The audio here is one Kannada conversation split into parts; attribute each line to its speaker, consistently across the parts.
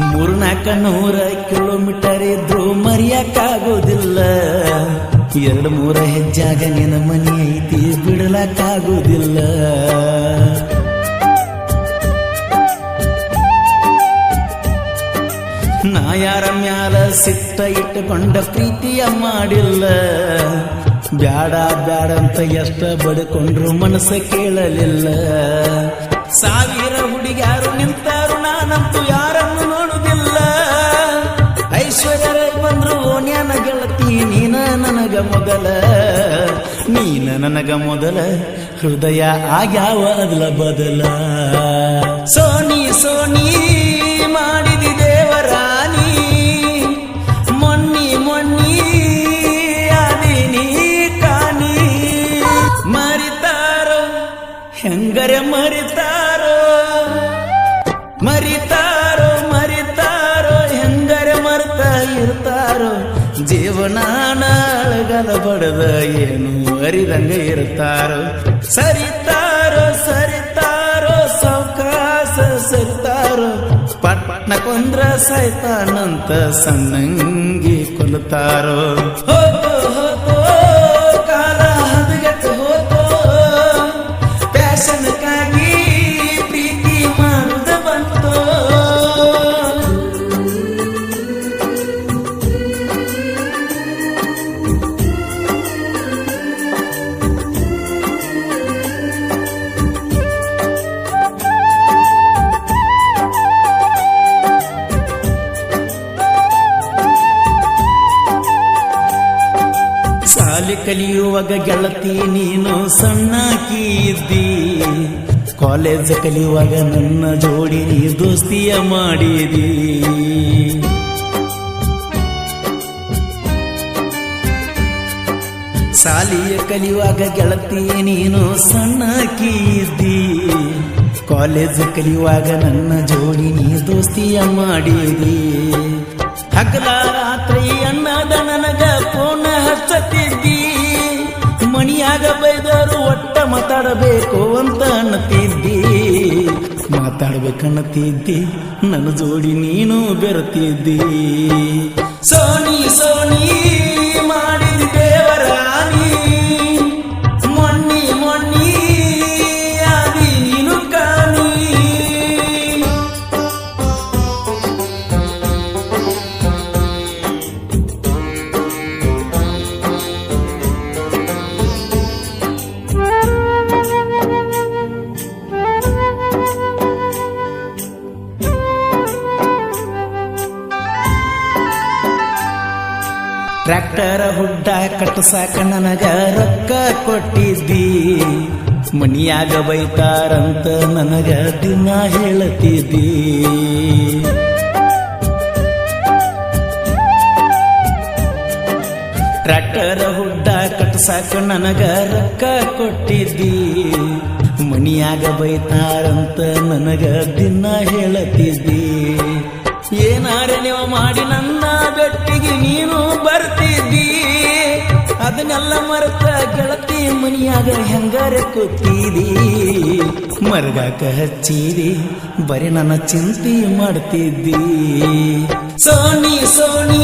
Speaker 1: ಮೂರ್ನಾಲ್ಕ ನೂರ ಕಿಲೋಮೀಟರ್ ಇದ್ರು ಮರಿಯಕ್ಕಾಗೋದಿಲ್ಲ. ಎರಡು ಮೂರ ಹೆಜ್ಜಾಗ ನಿನ್ನ ಮನೆ ಐತಿ ಬಿಡಲಕ್ಕಾಗೋದಿಲ್ಲ ನಾ ಯಾರ ಮ್ಯಾಲ ಸಿಟ್ಟ ಇಟ್ಟುಕೊಂಡ ಪ್ರೀತಿಯ ಮಾಡಿಲ್ಲ. ಬ್ಯಾಡ ಬ್ಯಾಡ ಅಂತ ಎಷ್ಟ ಬಡ್ಕೊಂಡ್ರು ಮನಸ್ಸ ಕೇಳಲಿಲ್ಲ. ಸಾವಿರ ಹುಡುಗ್ಯಾರು ಮೊದಲ. ನೀನ ನನಗ ಮೊದಲ ಹೃದಯ ಆಗ್ಯಾವ ಅದಲ ಬದಲ. Sony Sony. ಅಳಗಲ ಬಡದ ಏನು ಅರಿದಂಗೆ ಇರ್ತಾರೋ ಸರಿತಾರೋ ಸರಿತಾರೋ ಸೌಕಾಸ ಸರಿತಾರೋ? ಪಟ್ನ ಕೊಂದ್ರ ಸೈತಾನಂತ ಸಣ್ಣಂಗಿ ಕೊಲ್ತಾರೋ ಕಲಿಯುವಾಗ ಗೆಳತಿ, ನೀನು ಸಣ್ಣ ಕೀರ್ತಿ. ಕಾಲೇಜ್ ಕಲಿಯುವಾಗ ನನ್ನ ಜೋಡಿ ನೀ ದೋಸ್ತಿಯ ಮಾಡಿದಿ. ಸಾಲಿಯ ಕಲಿಯುವಾಗ ಗೆಳತಿ, ನೀನು ಸಣ್ಣ ಕೀರ್ತಿ. ಕಾಲೇಜ್ ಕಲಿಯುವಾಗ ನನ್ನ ಜೋಡಿ ನೀ ದೋಸ್ತಿಯ ಮಾಡಿದಿ. ಹಗಲ ರಾತ್ರಿ ಅನ್ನದ ನನಗ ಫೋನ್ ಹಚ್ಚತಿದ್ದಿ. ಮಣಿಯಾಗ ಬೈದರು ಒಟ್ಟ ಮಾತಾಡಬೇಕು ಅಂತ ಅನ್ನತಿದ್ದಿ. ಮಾತಾಡ್ಬೇಕನ್ನತಿದ್ದಿ. ನನ್ನ ಜೋಡಿ ನೀನು ಬೆರತಿದ್ದಿ. ಸೋನಿ ಸೋನಿ ಟ್ರ್ಯಾಕ್ಟರ ಹುಡ್ಡ ಕಟ್ಟಸಾಕ ನನಗ ರೊಕ್ಕ ಕೊಟ್ಟಿದ್ದಿ. ಮನಿಯಾಗ ಬೈತಾರಂತ ನನಗ ದಿನ ಹೇಳತಿದ್ದಿ. ಟ್ರ್ಯಾಕ್ಟರ ಹುಡ್ಡ ಕಟ್ಟಸಾಕ ನನಗ ರೊಕ್ಕ ಕೊಟ್ಟಿದ್ದಿ. ಮನಿಯಾಗ ಬೈತಾರಂತ ನನಗ ದಿನ ಹೇಳತಿದ್ದಿ. ಏನಾರೆ ನೀವು ಮಾಡಿ ನನ್ನ ಬೆಟ್ಟಿಗೆ ನೀನು ಅದನ್ನೆಲ್ಲ ಮರೆತ ಗೆಳತಿ ಮನಿಯಾಗ ಹೆಂಗಾರೆ ಕೂತೀರಿ ಮರಗಾಕ ಹಚ್ಚೀರಿ ಬರೀ ನನ್ನ ಚಿಂತೆ ಮಾಡ್ತಿದ್ದಿ. ಸೋನಿ ಸೋನಿ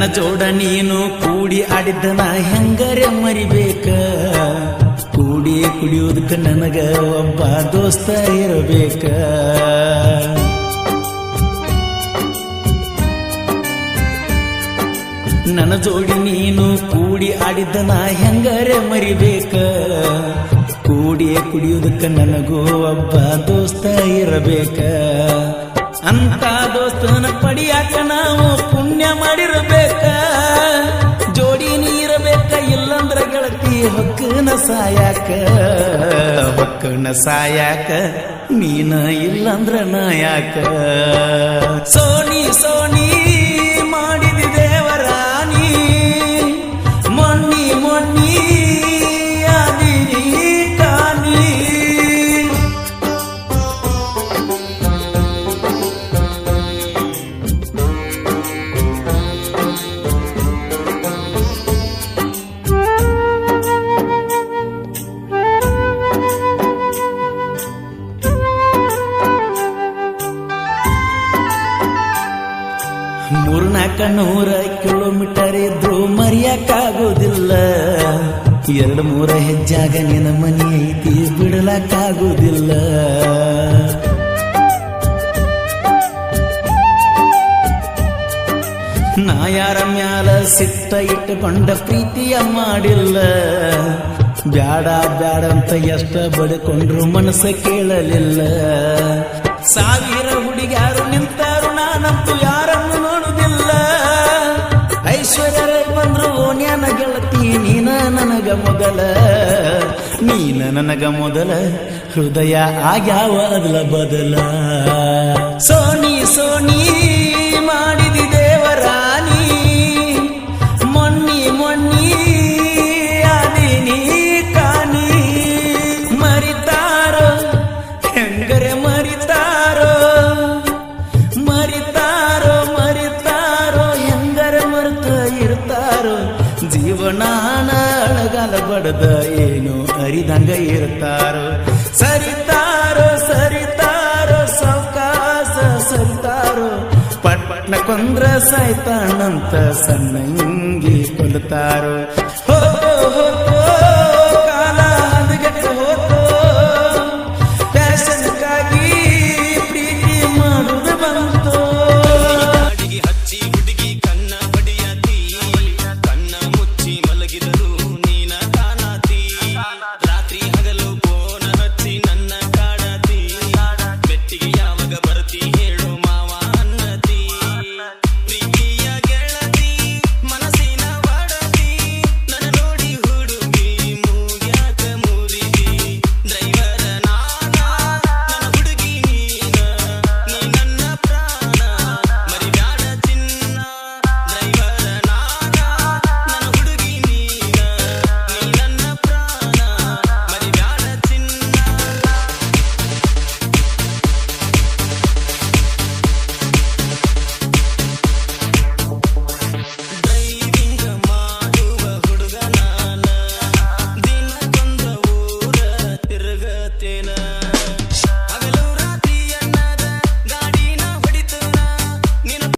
Speaker 1: ನನ್ನ ಜೋಡ ನೀನು ಕೂಡಿ ಆಡಿದ್ದನ ಹೆಂಗರೆ ಮರಿಬೇಕ? ಕೂಡಿ ಕುಡಿಯೋದಕ್ಕೆ ನನಗ ಒಬ್ಬ ದೋಸ್ತ ಇರಬೇಕ? ನನ್ನ ಜೋಡಿ ನೀನು ಕೂಡಿ ಆಡಿದ್ದನ ಹೆಂಗರೆ ಮರಿಬೇಕ? ಕೂಡಿ ಕುಡಿಯೋದಕ್ಕೆ ನನಗೂ ಒಬ್ಬ ದೋಸ್ತ ಇರಬೇಕ? ಅಂತ ದೋಸ್ತನ ಪಡಿಯಾಕ ನಾವು ಪುಣ್ಯ ಹೊಕ್ಕನ ಸಾಯಾಕ ಹೊಕ್ಕನ ಸಾಯಾಕ ನೀನ ಇಲ್ಲಂದ್ರ ನಾಯಾಕ ಸೋನಿ ಸೋನಿ ಮೂರ್ನಾಕ ನೂರ ಕಿಲೋಮೀಟರ್ ಇದ್ರು ಮರೆಯಕ್ಕಾಗೋದಿಲ್ಲ. ಎರಡು ಮೂರ ಹೆಜ್ಜಾಗ ನಿನ್ನ ಮನೆ ಐತಿ ಬಿಡಲಕ್ಕಾಗೋದಿಲ್ಲ ನಾ ಯಾರ ಮ್ಯಾಲ ಸಿಟ್ಟ ಇಟ್ಟುಕೊಂಡ ಪ್ರೀತಿಯ ಮಾಡಿಲ್ಲ. ಬ್ಯಾಡ ಬ್ಯಾಡ ಅಂತ ಎಷ್ಟ ಬಡ್ಕೊಂಡ್ರು ಮನಸ್ಸ ಕೇಳಲಿಲ್ಲ. ಸಾವಿರ ಹುಡುಗ್ಯಾರು ನಿಂತಾರು, ನಾನಂತೂ ನನಗ ಮೊದಲ, ನೀನ ನನಗ ಮೊದಲ, ಹೃದಯ ಆಗ್ಯಾವ ಅದಲ ಬದಲ. ಸೋನಿ ಸೋನಿ ಮಾಡಿದಿ ದೇವರಾಣಿ ಮೊನ್ನಿ ಮೊನ್ನಿ ನೀ ಕಾನಿ ಮರಿತಾರೋ, ಹೆಂಗರೆ ಮರಿತಾರೋ ಮರಿತಾರೋ ಮರಿತಾರೋ, ಹೆಂಗರೆ ಮರ್ತ ಇರ್ತಾರೋ ಅಳಗಾಲ ಬಡದ ಏನು ಅರಿದಂಗ ಇರ್ತಾರೋ? ಸರಿತಾರೋ ಸರಿತಾರೋ ಸಾವಕಾಶ ಸರಿತಾರೋ? ಪಟ್ ಪಟ್ನ ಕೊಂದ್ರ ಸಾಯ್ತಾನಂತ ಸಣ್ಣಂಗಿ ಕೊಲ್ತಾರೋ